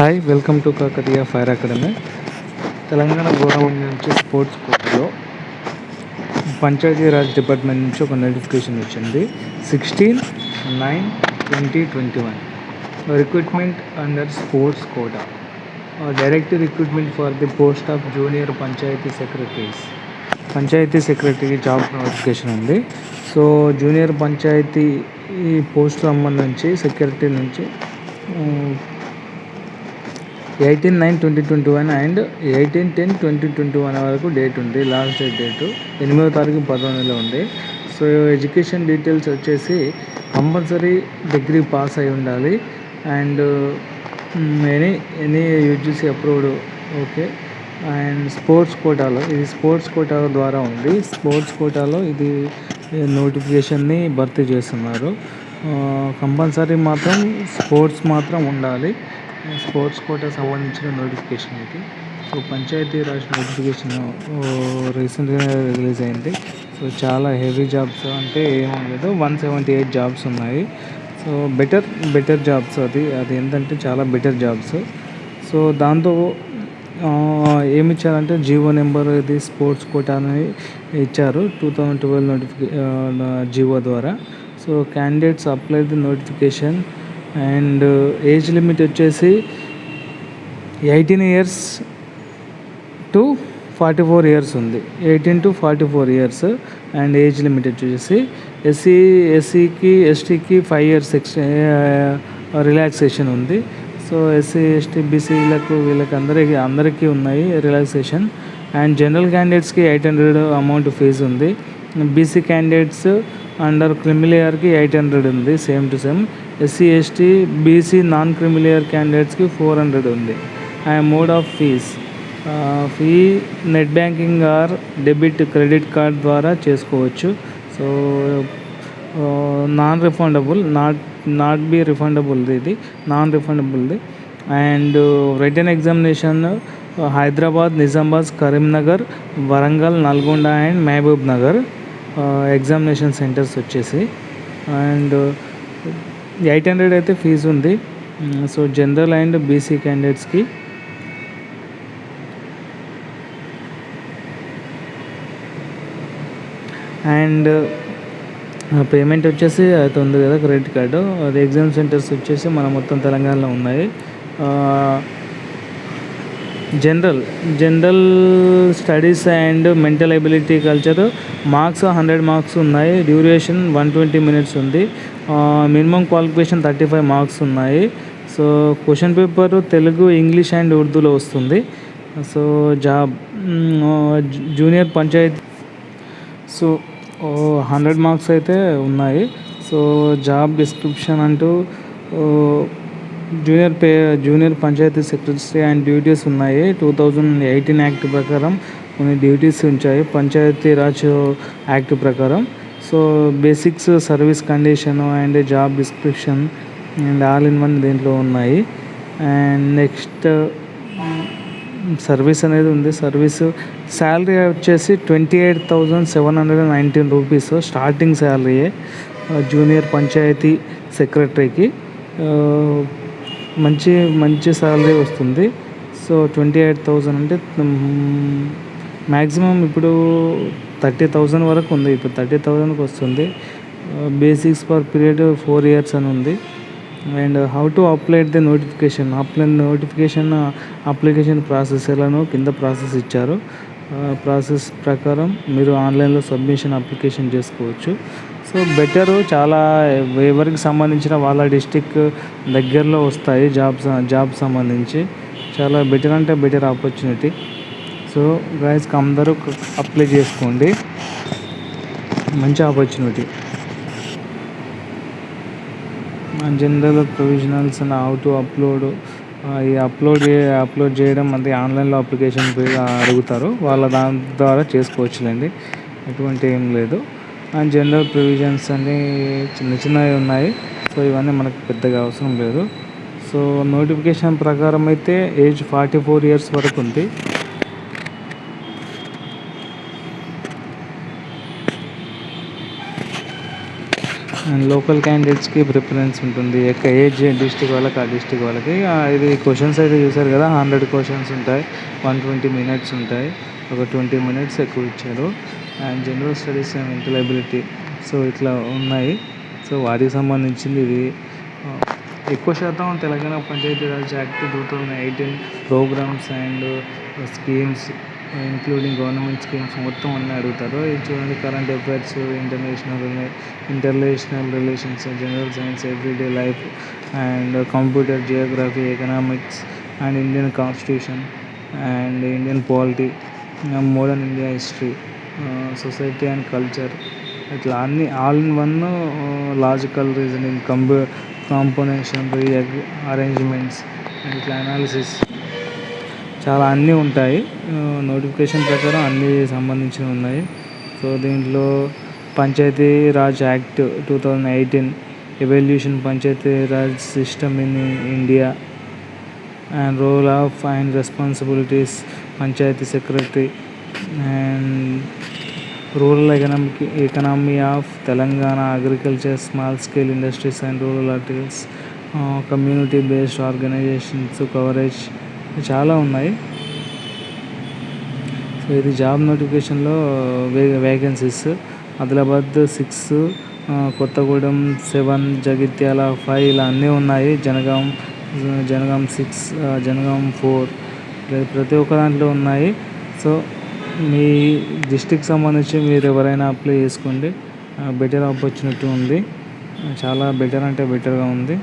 Hi welcome to Kakatiya fire academy Telangana government నుంచి sports కోర్టులో Panchayati Raj department నుంచి ఒక నోటిఫికేషన్ వచ్చింది. Sixteen nine twenty twenty one recruitment under sports quota direct recruitment for the post of junior panchayati secretaries panchayati secretary job notification ఉంది. So junior panchayat ఈ post సంబంధించి secretary నుంచి eighteen nine twenty twenty one and eighteen ten twenty twenty one వరకు date ఉంది. Last date date ఎనిమిదో తారీఖు పదకొండులో ఉంది. సో ఎడ్యుకేషన్ డీటెయిల్స్ వచ్చేసి కంపల్సరీ డిగ్రీ పాస్ అయి ఉండాలి. And any any UGC approved okay. And sports కోటాలో ఇది స్పోర్ట్స్ కోటా ద్వారా ఉంది. స్పోర్ట్స్ కోటాలో ఇది నోటిఫికేషన్ని భర్తీ చేస్తున్నారు. కంపల్సరీ మాత్రం స్పోర్ట్స్ మాత్రం ఉండాలి. స్పోర్ట్స్ కోటా సంబంధించిన నోటిఫికేషన్ ఇది సో పంచాయతీ రాజ్ నోటిఫికేషన్ రీసెంట్గా రిలీజ్ అయింది. సో చాలా హెవీ జాబ్స్ అంటే ఏమీ లేదు. వన్ సెవెంటీ ఎయిట్ జాబ్స్ ఉన్నాయి. సో బెటర్ బెటర్ జాబ్స్ అది. అది ఏంటంటే చాలా బెటర్ జాబ్స్. సో దాంతో ఏమి ఇచ్చారంటే జీవో నెంబర్ ఇది స్పోర్ట్స్ కోటా అని ఇచ్చారు. టూ థౌజండ్ ట్వెల్వ్ నోటిఫికే జీవో ద్వారా. So candidates apply the notification and age limit వచ్చేసి eighteen years to forty four years ఉంది. Eighteen to forty four years and age limit వచ్చేసి ఎస్సీ ఎస్సీకి ఎస్టీకి ఫైవ్ ఇయర్స్ ఎక్స్ రిలాక్సేషన్ ఉంది. So SC ST బీసీలకు వీళ్ళకి అందరికీ అందరికీ ఉన్నాయి రిలాక్సేషన్. అండ్ జనరల్ క్యాండిడేట్స్కి ఎయిట్ హండ్రెడ్ అమౌంట్ ఫీజు ఉంది. BC candidates under క్రిమిలేయర్కి eight hundred ఉంది same to same. SC ST BC non creamy layer క్యాండిడేట్స్కి ఫోర్ హండ్రెడ్ ఉంది. And mode of fees fee net banking or debit credit card ద్వారా చేసుకోవచ్చు. So non refundable not not be రిఫండబుల్ది ఇది. Non రిఫండబుల్ది and written examination Hyderabad Nizamabad Karimnagar Warangal Nalgonda and Mahabubnagar. Examination centres వచ్చేసి. And eight hundred అయితే fee ఉంది. So general and BC క్యాండిడేట్స్కి and payment వచ్చేసి అది ఉంది కదా క్రెడిట్ కార్డు అది ఎగ్జామ్ సెంటర్స్ వచ్చేసి మన మొత్తం తెలంగాణలో ఉన్నాయి. Uh, general general studies and mental ability culture marks hundred marks ఉన్నాయి. డ్యూరేషన్ వన్ ట్వంటీ మినిట్స్ ఉంది. Minimum qualification thirty five marks ఉన్నాయి. So question paper Telugu English and ఉర్దూలో వస్తుంది. So job junior panchayat. So hundred marks అయితే ఉన్నాయి. So job description అంటూ junior pay junior panchayati secretary and duties ఉన్నాయి. Two thousand eighteen act ప్రకారం కొన్ని duties ఉంచాయి. Panchayati Raj act ప్రకారం. So basics service condition and job description and all in one దీంట్లో ఉన్నాయి. And next service అనేది ఉంది. సర్వీస్ శాలరీ వచ్చేసి twenty eight thousand seven hundred and nineteen rupees. Starting శాలరీయే junior panchayati సెక్రటరీకి. మంచి మంచి శాలరీ వస్తుంది. సో ట్వంటీ ఎయిట్ థౌజండ్ అంటే మ్యాక్సిమం ఇప్పుడు థర్టీ థౌజండ్ వరకు ఉంది. ఇప్పుడు థర్టీ థౌజండ్కి వస్తుంది. Basics for period four years అని ఉంది. And how to apply the notification apply notification application process ఎలానో కింద ప్రాసెస్ ఇచ్చారు. Uh, ప్రాసెస్ ప్రకారం మీరు ఆన్లైన్లో సబ్మిషన్ అప్లికేషన్ చేసుకోవచ్చు. సో బెటరు చాలా ఎవరికి సంబంధించిన వాళ్ళ డిస్టిక్ దగ్గరలో వస్తాయి జాబ్స్ జాబ్ సంబంధించి. చాలా బెటర్ అంటే బెటర్ ఆపర్చునిటీ. సో గైస్కి అందరూ అప్లై చేసుకోండి. మంచి opportunity. General provisionals and how to upload ఈ అప్లోడ్ అప్లోడ్ చేయడం అంటే ఆన్లైన్లో అప్లికేషన్ అడుగుతారు. వాళ్ళ దాని ద్వారా చేసుకోవచ్చులేండి. ఎటువంటి ఏం లేదు. అండ్ జనరల్ ప్రొవిజన్స్ అన్నీ చిన్న చిన్నవి ఉన్నాయి. సో ఇవన్నీ మనకు పెద్దగా అవసరం లేదు. సో నోటిఫికేషన్ ప్రకారం అయితే ఏజ్ ఫార్టీ ఫోర్ ఇయర్స్ వరకు ఉంది. అండ్ లోకల్ క్యాండిడేట్స్కి ప్రిఫరెన్స్ ఉంటుంది. ఎక్క ఏజ్ డిస్టిక్ వాళ్ళకి ఆ డిస్టిక్ వాళ్ళకి. ఇది క్వశ్చన్స్ అయితే చూసారు కదా హండ్రెడ్ క్వశ్చన్స్ ఉంటాయి. వన్ ట్వంటీ మినిట్స్ ఉంటాయి. ఒక ట్వంటీ మినిట్స్ ఎక్కువ ఇచ్చారు. And general studies and mental ability so ఇట్లా ఉన్నాయి. సో వాటికి సంబంధించింది ఇది. ఎక్కువ శాతం Telangana Panchayati Raj act two thousand eighteen programmes and schemes including government schemes మొత్తం అన్నీ అడుగుతారు. ఇది చూడండి current affairs international international relations general science everyday life and computer geography economics and Indian constitution and Indian polity modern India history society and culture ఇట్లా అన్ని all in one logical reasoning కంప్యూ combination arrangements and ఇట్లా analysis చాలా అన్నీ ఉంటాయి. Notification ప్రకారం అన్నీ సంబంధించినవి ఉన్నాయి. సో దీంట్లో Panchayati Raj act two thousand eighteen evolution Panchayati Raj system in India and role of and responsibilities Panchayati secretary and rural economic economy of Telangana agriculture small scale industries and rural articles community based organisations coverage చాలా ఉన్నాయి. So ఇది job నోటిఫికేషన్లో వే vacancies. Adilabad six Kothagudem seven Jagtial five ఇలా అన్నీ ఉన్నాయి. Jangaon Jangaon six Jangaon four ప్రతి ఒక్క దాంట్లో ఉన్నాయి. సో మీ డిస్టిక్ సంబంధించి మీరు ఎవరైనా అప్లై చేసుకోండి. బెటర్ ఆపర్చునిటీ ఉంది. చాలా బెటర్ అంటే బెటర్గా ఉంది.